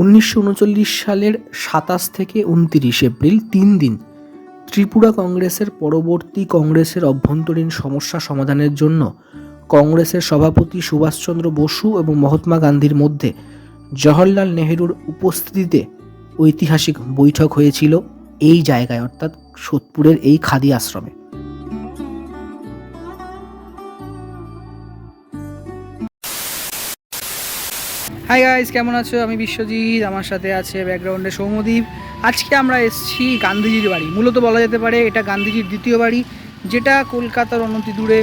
উনিশশো উনচল্লিশ সালের সাতাশ থেকে উনতিরিশ এপ্রিল তিন দিন ত্রিপুরা কংগ্রেসের পরবর্তী কংগ্রেসের অভ্যন্তরীণ সমস্যা সমাধানের জন্য কংগ্রেসের সভাপতি সুভাষচন্দ্র বসু এবং মহাত্মা গান্ধীর মধ্যে জওহরলাল নেহেরুর উপস্থিতিতে ঐতিহাসিক বৈঠক হয়েছিল এই জায়গায়, অর্থাৎ সোদপুরের এই খাদি আশ্রমে। হাই গাইস কেমন আছো? আমি বিশ্বজিৎ, আমার সাথে আছে ব্যাকগ্রাউন্ডে সৌমদীপ আজকে আমরা এসেছি গান্ধীজির বাড়ি। মূলত বলা যেতে পারে এটা গান্ধীজির দ্বিতীয় বাড়ি, যেটা কলকাতার অনতি দূরে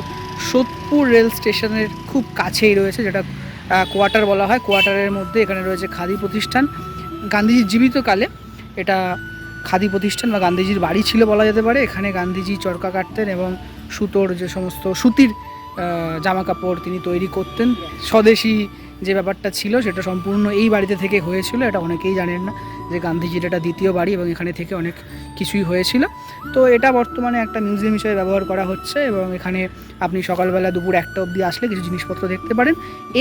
সোদপুর রেল স্টেশনের খুব কাছেই রয়েছে, যেটা কোয়ার্টার বলা হয়। কোয়ার্টারের মধ্যে এখানে রয়েছে খাদি প্রতিষ্ঠান। গান্ধীজির জীবিতকালে এটা খাদি প্রতিষ্ঠান বা গান্ধীজির বাড়ি ছিল বলা যেতে পারে। এখানে গান্ধীজি চরকা কাটতেন এবং সুতোর যে সমস্ত সুতির জামা কাপড় তিনি তৈরি করতেন। স্বদেশী যে ব্যাপারটা ছিল সেটা সম্পূর্ণ এই বাড়িতে থেকে হয়েছিল, এটা অনেকেই জানেন না যে গান্ধীজির এটা দ্বিতীয় বাড়ি এবং এখানে থেকে অনেক কিছুই হয়েছিল। তো এটা বর্তমানে একটা মিউজিয়াম হিসেবে ব্যবহার করা হচ্ছে এবং এখানে আপনি সকালবেলা দুপুর একটা অবধি আসলে কিছু জিনিসপত্র দেখতে পারেন।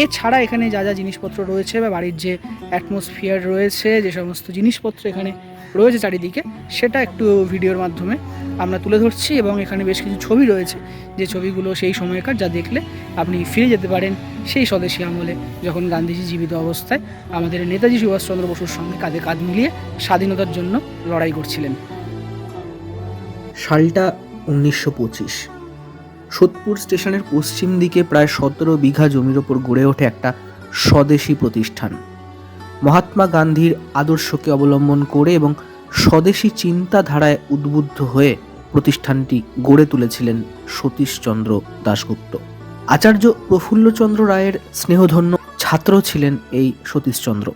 এছাড়া এখানে যা যা জিনিসপত্র রয়েছে বা বাড়ির যে অ্যাটমসফিয়ার রয়েছে, যে সমস্ত জিনিসপত্র এখানে রয়েছে চারিদিকে, সেটা একটু ভিডিওর মাধ্যমে আমরা তুলে ধরছি এবং এখানে বেশ কিছু ছবি রয়েছে। যে ছবিগুলো সেই সময়কার যা দেখলে আপনি ফিরে যেতে পারেন সেই স্বদেশী আমলে। যখন গান্ধীজি জীবিত অবস্থায় আমাদের নেতাজি সুভাষচন্দ্র বসুর সঙ্গে কাঁধে কাঁধ মিলিয়ে স্বাধীনতার জন্য লড়াই করছিলেন। সালটা উনিশশো পঁচিশ। সোদপুর স্টেশনের পশ্চিম দিকে প্রায় সতেরো বিঘা জমির ওপর গড়ে ওঠে একটা স্বদেশী প্রতিষ্ঠান। মহাত্মা গান্ধীর আদর্শকে অবলম্বন করে এবং স্বদেশী চিন্তাধারায় উদ্বুদ্ধ হয়ে প্রতিষ্ঠানটি গড়ে তুলেছিলেন সতীশচন্দ্র দাশগুপ্ত। আচার্য প্রফুল্লচন্দ্র রায়ের স্নেহধন্য ছাত্র ছিলেন এই সতীশচন্দ্র।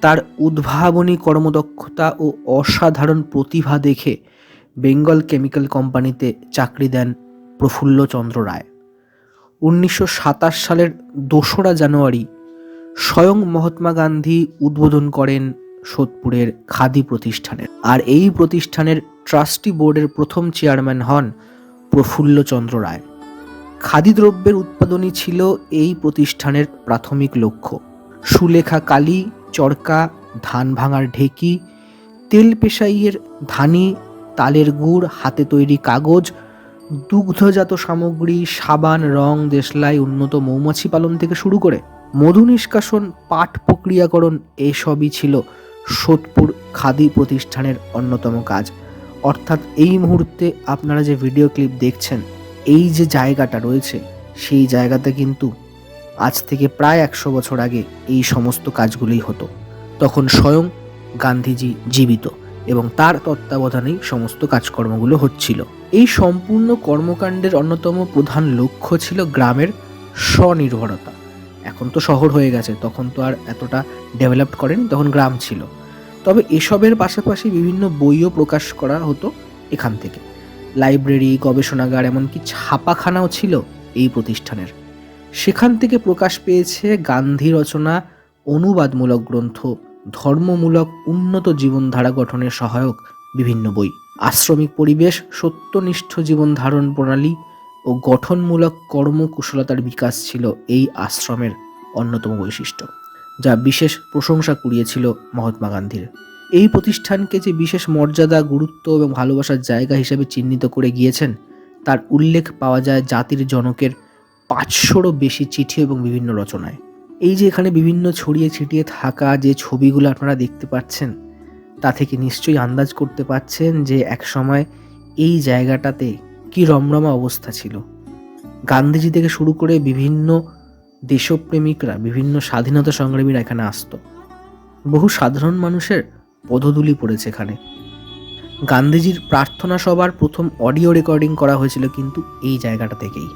তার উদ্ভাবনী কর্মদক্ষতা ও অসাধারণ প্রতিভা দেখে বেঙ্গল কেমিক্যাল কোম্পানিতে চাকরি দেন প্রফুল্লচন্দ্র রায়। উনিশশো সাতাশ সালের দোসরা জানুয়ারি স্বয়ং মহাত্মা গান্ধী উদ্বোধন করেন সোদপুরের খাদি প্রতিষ্ঠানের। আর এই প্রতিষ্ঠানের ট্রাস্টি বোর্ডের প্রথম চেয়ারম্যান হন প্রফুল্লচন্দ্র রায়। খাদি দ্রব্যের উৎপাদনই ছিল এই প্রতিষ্ঠানের প্রাথমিক লক্ষ্য। সুলেখা কালি, চরকা, ধান ভাঙার ঢেকি, তেল পেশাইয়ের ধানি, তালের গুড়, হাতে তৈরি কাগজ, দুগ্ধজাত সামগ্রী, সাবান, রং, দেশলাই, উন্নত মৌমাছি পালন থেকে শুরু করে মধু নিষ্কাশন, পাট প্রক্রিয়াকরণ এসবই ছিল সোদপুর খাদি প্রতিষ্ঠানের অন্যতম কাজ। অর্থাৎ এই মুহূর্তে আপনারা যে ভিডিও ক্লিপ দেখছেন, এই যে জায়গাটা রয়েছে, সেই জায়গাতে কিন্তু আজ থেকে প্রায় একশো বছর আগে এই সমস্ত কাজগুলি হতো। তখন স্বয়ং গান্ধীজি জীবিত এবং তার তত্ত্বাবধানেই সমস্ত কাজকর্মগুলো হচ্ছিল। এই সম্পূর্ণ কর্মকাণ্ডের অন্যতম প্রধান লক্ষ্য ছিল গ্রামের স্বনির্ভরতা। এখন তো শহর হয়ে গেছে, তখন তো আর এতটা ডেভেলপড করেনি তখন গ্রাম ছিল। তবে এসবের পাশাপাশি বিভিন্ন বইও প্রকাশ করা হতো এখান থেকে। লাইব্রেরি, গবেষণাগার, এমনকি ছাপাখানাও ছিল এই প্রতিষ্ঠানের। সেখান থেকে প্রকাশ পেয়েছে গান্ধী রচনা, অনুবাদমূলক গ্রন্থ, ধর্মমূলক উন্নত জীবনধারা গঠনের সহায়ক বিভিন্ন বই। আশ্রমিক পরিবেশ, সত্যনিষ্ঠ জীবন ধারণ প্রণালী ও গঠনমূলক কর্মকুশলতার বিকাশ ছিল এই আশ্রমের অন্যতম বৈশিষ্ট্য, যা বিশেষ প্রশংসা কুড়িয়েছিল মহাত্মা গান্ধীর। এই প্রতিষ্ঠানকে যে বিশেষ মর্যাদা, গুরুত্ব এবং ভালোবাসার জায়গা হিসেবে চিহ্নিত করে গিয়েছেন, তার উল্লেখ পাওয়া যায় জাতির জনকের পাঁচশোরও বেশি চিঠি এবং বিভিন্ন রচনায়। এই যে এখানে বিভিন্ন ছড়িয়ে ছিটিয়ে থাকা যে ছবিগুলো আপনারা দেখতে পাচ্ছেন, তা থেকে নিশ্চয়ই আন্দাজ করতে পারছেন যে একসময় এই জায়গাটাতে কি রমরমা অবস্থা ছিল। গান্ধীজি থেকে শুরু করে বিভিন্ন দেশপ্রেমিকরা, বিভিন্ন স্বাধীনতা সংগ্রামীরা এখানে আসতো। বহু সাধারণ মানুষের পদধূলি পড়েছে এখানে। গান্ধীজির প্রার্থনা সভার প্রথম অডিও রেকর্ডিং করা হয়েছিল কিন্তু এই জায়গাটা থেকেই।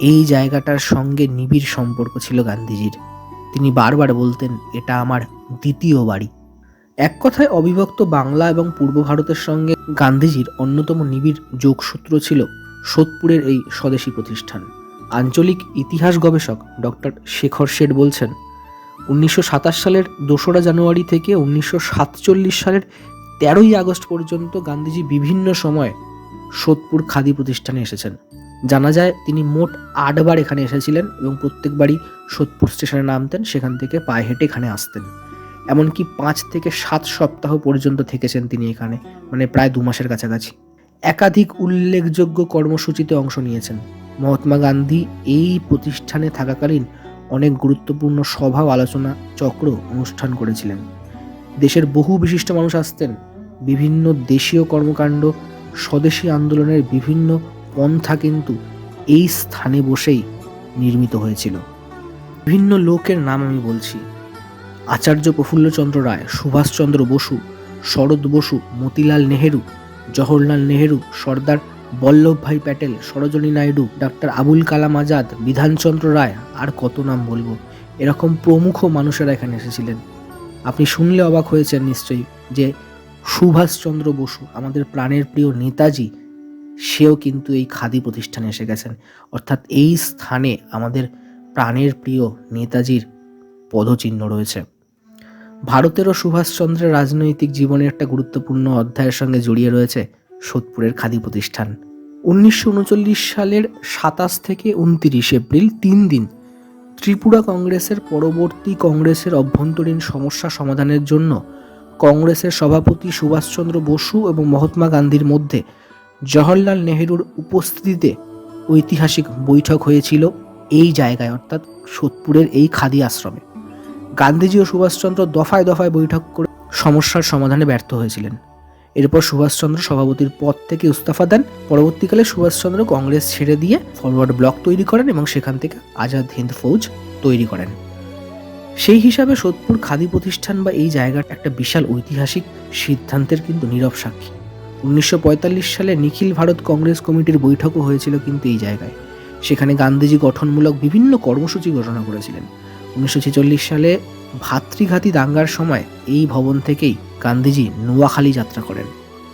এই জায়গাটার সঙ্গে নিবিড় সম্পর্ক ছিল গান্ধীজির। তিনি বারবার বলতেন, এটা আমার দ্বিতীয় বাড়ি। এক কথায় অবিভক্ত বাংলা এবং পূর্ব ভারতের সঙ্গে গান্ধীজির অন্যতম নিবিড় যোগসূত্র ছিল সোদপুরের এই স্বদেশী প্রতিষ্ঠান। আঞ্চলিক ইতিহাস গবেষক ডক্টর শেখর শেঠ বলছেন, উনিশশো সাতাশ সালের দোসরা জানুয়ারি থেকে উনিশশো সাতচল্লিশ সালের তেরোই আগস্ট পর্যন্ত গান্ধীজি বিভিন্ন সময় সোদপুর খাদি প্রতিষ্ঠানে এসেছেন। জানা যায়, তিনি মোট আটবার এখানে এসেছিলেন এবং প্রত্যেকবারই সোদপুর স্টেশনে নামতেন, সেখান থেকে পায়ে হেঁটে এখানে আসতেন। এমনকি পাঁচ থেকে সাত সপ্তাহ পর্যন্ত থেকেছেন তিনি এখানে মানে প্রায় দু মাসের কাছাকাছি। একাধিক উল্লেখযোগ্য কর্মসূচিতে অংশ নিয়েছেন। মহাত্মা গান্ধী এই প্রতিষ্ঠানে থাকাকালীন অনেক গুরুত্বপূর্ণ সভা, আলোচনা, চক্র অনুষ্ঠান করেছিলেন। দেশের বহু বিশিষ্ট মানুষ আসতেন। বিভিন্ন দেশীয় কর্মকাণ্ড, স্বদেশী আন্দোলনের বিভিন্ন পন্থা কিন্তু এই স্থানে বসেই নির্মিত হয়েছিল। বিভিন্ন লোকের নাম আমি বলছি। আচার্য প্রফুল্লচন্দ্র রায়, সুভাষচন্দ্র বসু, শরৎ বসু, মতিলাল নেহেরু, জওহরলাল নেহেরু, সর্দার বল্লভভাই প্যাটেল, সরোজনী নাইডু, ডাক্তার আবুল কালাম আজাদ, বিধানচন্দ্র রায়, আর কত নাম বলব? এরকম প্রমুখ মানুষেরা এখানে এসেছিলেন। আপনি শুনলে অবাক হয়েছেন নিশ্চয়ই যে সুভাষচন্দ্র বসু, আমাদের প্রাণের প্রিয় নেতাজি, সেও কিন্তু এই খাদি প্রতিষ্ঠানে এসে গেছেন। অর্থাৎ এই স্থানে আমাদের প্রাণের প্রিয় নেতাজির পদচিহ্ন রয়েছে। ভারতেরও সুভাষচন্দ্রের রাজনৈতিক জীবনের একটা গুরুত্বপূর্ণ অধ্যায়ের সঙ্গে জড়িয়ে রয়েছে সোদপুরের খাদি প্রতিষ্ঠান। উনিশশো উনচল্লিশ সালের সাতাশ থেকে উনতিরিশ এপ্রিল তিন দিন ত্রিপুরা কংগ্রেসের পরবর্তী কংগ্রেসের অভ্যন্তরীণ সমস্যা সমাধানের জন্য কংগ্রেসের সভাপতি সুভাষচন্দ্র বসু এবং মহাত্মা গান্ধীর মধ্যে জওহরলাল নেহেরুর উপস্থিতিতে ঐতিহাসিক বৈঠক হয়েছিল এই জায়গায়, অর্থাৎ সোদপুরের এই খাদি আশ্রমে। গান্ধীজি ও সুভাষচন্দ্র দফায় দফায় বৈঠক করে সমস্যার সমাধানে ব্যর্থ হয়েছিলেন। এরপর সুভাষচন্দ্র সভাপতির পদ থেকে ইস্তফা দেন। পরবর্তীকালে সুভাষচন্দ্র কংগ্রেস ছেড়ে দিয়ে ফরওয়ার্ড ব্লক তৈরি করেন এবং সেখান থেকে আজাদ হিন্দ ফৌজ তৈরি করেন। সেই হিসাবে সোদপুর খাদি প্রতিষ্ঠান বা এই জায়গার একটা বিশাল ঐতিহাসিক সিদ্ধান্তের কিন্তু নীরব সাক্ষী। উনিশশো পঁয়তাল্লিশ সালে নিখিল ভারত কংগ্রেস কমিটির বৈঠকও হয়েছিল কিন্তু এই জায়গায়। সেখানে গান্ধীজি গঠনমূলক বিভিন্ন কর্মসূচি ঘোষণা করেছিলেন। উনিশশো সালে ভাতৃঘাতী দাঙ্গার সময় এই ভবন থেকেই গান্ধীজি নোয়াখালী যাত্রা করেন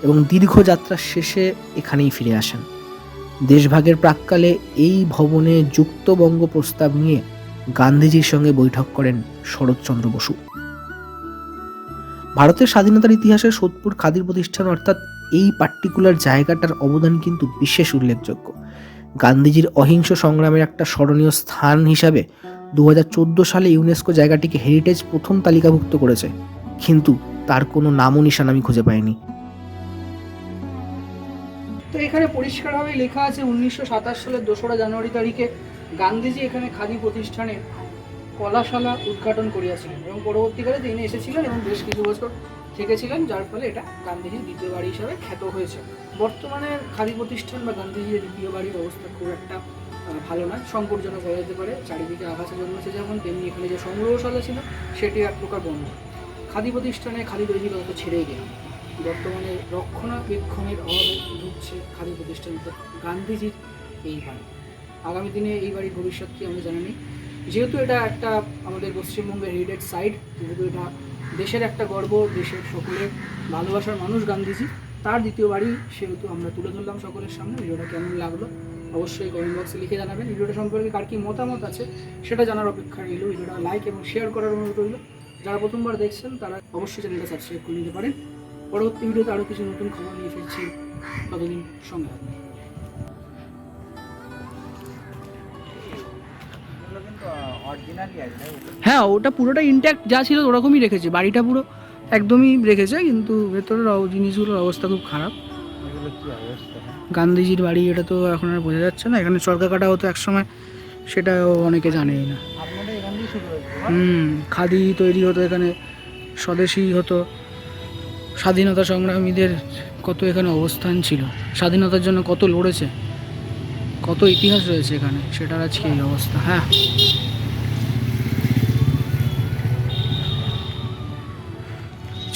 এবং দীর্ঘ যাত্রার শেষে এখানেই ফিরে আসেন। দেশভাগের প্রাককালে এই ভবনে যুক্তবঙ্গ প্রস্তাব নিয়ে গান্ধীজির সঙ্গে বৈঠক করেন শরৎচন্দ্র বসু। ভারতের স্বাধীনতার ইতিহাসে সোদপুর খাদির প্রতিষ্ঠান অর্থাৎ এই পার্টিকুলার জায়গাটার অবদান কিন্তু বিশেষ উল্লেখযোগ্য। গান্ধীজির অহিংস সংগ্রামের একটা স্মরণীয় স্থান হিসাবে দু সালে ইউনেস্কো জায়গাটিকে হেরিটেজ প্রথম তালিকাভুক্ত করেছে। কিন্তু তার কোনো নামও নিশান আমি খুঁজে পাইনি। তো এখানে পরিষ্কারভাবে লেখা আছে, উনিশশো সাতাশ সালের দোসরা জানুয়ারি তারিখে গান্ধীজি এখানে খাদি প্রতিষ্ঠানের কলাশালা উদ্ঘাটন করিয়াছিলেন এবং পরবর্তীকালে তিনি এসেছিলেন এবং বেশ কিছু বছর থেকেছিলেন, যার ফলে এটা গান্ধীজির দ্বিতীয় বাড়ি হিসাবে খ্যাত হয়েছে। বর্তমানে খাদি প্রতিষ্ঠান বা গান্ধীজির দ্বিতীয় বাড়ির অবস্থা খুব একটা ভালো নয়, সংকটজনক হয়ে যেতে পারে, চারিদিকে আকাশে জন্মেছে যেমন, তেমনি এখানে যে সংগ্রহশালা ছিল, সেটি এক প্রকার বন্ধ। খাদি প্রতিষ্ঠানে খাদি তৈরি করা তো ছেড়েই গেল বর্তমানে রক্ষণাবেক্ষণের অভাবে ঢুকছে খাদি প্রতিষ্ঠান গান্ধীজির এই বাড়ি। আগামী দিনে এই বাড়ির ভবিষ্যৎ কি আমরা জানি। যেহেতু এটা একটা আমাদের পশ্চিমবঙ্গের হেরিটেজ সাইট যেহেতু এটা দেশের একটা গর্ব, দেশের সকলের ভালোবাসার মানুষ গান্ধীজি, তার দ্বিতীয় বাড়ি সেহেতু আমরা তুলে ধরলাম সকলের সামনে, ভিডিওটা কেমন লাগল অবশ্যই কমেন্ট বক্সে লিখে জানাবেন। ভিডিওটা সম্পর্কে কার কী মতামত আছে সেটা জানার অপেক্ষা রইল। ভিডিওটা লাইক এবং শেয়ার করার অনুরোধ রইল। যারা প্রথমবার দেখছেন তারা অবশ্যই চ্যানেলটা সাবস্ক্রাইব করে নিতে পারেন। পরবর্তী ভিডিওতে আরও কিছু নতুন খবর নিয়ে ফিরছি ততদিন সঙ্গে থাকবেন হ্যাঁ ওটা পুরোটা ইনট্যাক্ট যা ছিল ওরকমই রেখেছে। বাড়িটা পুরো একদমই রেখেছে কিন্তু ভেতরের জিনিসগুলোর অবস্থা খুব খারাপ। গান্ধীজির বাড়ি, এটা তো এখন আর বোঝা যাচ্ছে না। এখানে চরকা কাটা হতো একসময়, সেটাও অনেকে জানেই না। হুম, খাদি তৈরি হতো এখানে, স্বদেশি হতো। স্বাধীনতা সংগ্রামীদের কত এখানে অবস্থান ছিল? স্বাধীনতার জন্য কত লড়েছে? কত ইতিহাস রয়েছে এখানে, সেটার আজকে এই অবস্থা। হ্যাঁ।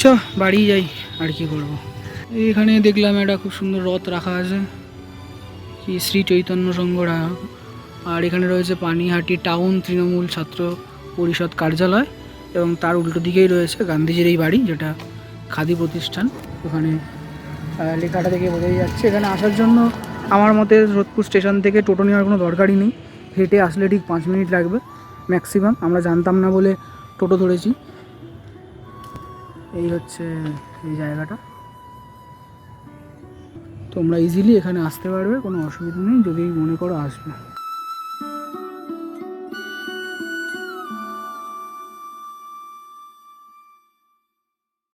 চ বাড়ি যাই, আর কি করব? এখানে দেখলাম একটা খুব সুন্দর রথ রাখা আছে। কি শ্রী চৈতন্য সংঘ আর এখানে রয়েছে পানিহাটি টাউন তৃণমূল ছাত্র পরিষদ কার্যালয় এবং তার উল্টো দিকেই রয়েছে গান্ধীজির এই বাড়ি, যেটা খাদি প্রতিষ্ঠান ওখানে। লেখাটা দেখে বোঝাই যাচ্ছে, এখানে আসার জন্য আমার মতে সোদপুর স্টেশন থেকে টোটো নেওয়ার কোনো দরকারই নেই। হেঁটে আসলে ঠিক পাঁচ মিনিট লাগবে ম্যাক্সিমাম, আমরা জানতাম না বলে টোটো ধরেছি। এই হচ্ছে এই জায়গাটা। তোমরা ইজিলি এখানে আসতে পারবে কোনো অসুবিধা নেই যদি মনে করো আসবে।